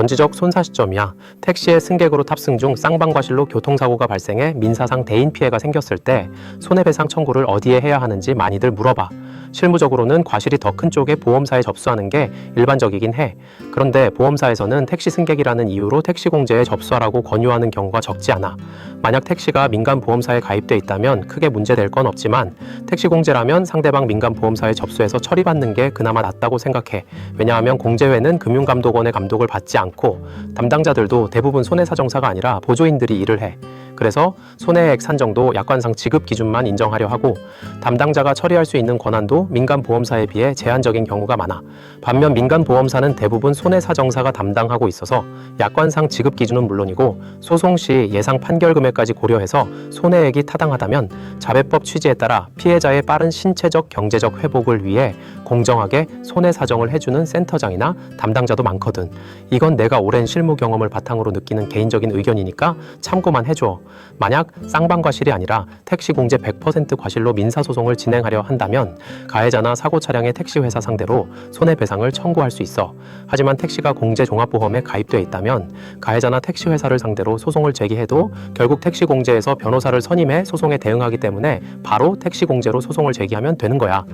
전지적 손사 시점이야. 택시에 승객으로 탑승 중 쌍방과실로 교통사고가 발생해 민사상 대인 피해가 생겼을 때 손해배상 청구를 어디에 해야 하는지 많이들 물어봐. 실무적으로는 과실이 더 큰 쪽에 보험사에 접수하는 게 일반적이긴 해. 그런데 보험사에서는 택시 승객이라는 이유로 택시 공제에 접수하라고 권유하는 경우가 적지 않아. 만약 택시가 민간 보험사에 가입돼 있다면 크게 문제될 건 없지만 택시 공제라면 상대방 민간 보험사에 접수해서 처리받는 게 그나마 낫다고 생각해. 왜냐하면 공제회는 금융감독원의 감독을 받지 않고 담당자들도 대부분 손해사정사가 아니라 보조인들이 일을 해. 그래서 손해액 산정도 약관상 지급 기준만 인정하려 하고 담당자가 처리할 수 있는 권한도 민간 보험사에 비해 제한적인 경우가 많아. 반면 민간 보험사는 대부분 손해 사정사가 담당하고 있어서 약관상 지급 기준은 물론이고 소송 시 예상 판결 금액까지 고려해서 손해액이 타당하다면 자배법 취지에 따라 피해자의 빠른 신체적 경제적 회복을 위해 공정하게 손해 사정을 해주는 센터장이나 담당자도 많거든. 이건 내가 오랜 실무 경험을 바탕으로 느끼는 개인적인 의견이니까 참고만 해줘. 만약 쌍방과실이 아니라 택시 공제 100% 과실로 민사소송을 진행하려 한다면 가해자나 사고 차량의 택시 회사 상대로 손해배상을 청구할 수 있어. 하지만 택시가 공제 종합보험에 가입돼 있다면 가해자나 택시 회사를 상대로 소송을 제기해도 결국 택시 공제에서 변호사를 선임해 소송에 대응하기 때문에 바로 택시 공제로 소송을 제기하면 되는 거야.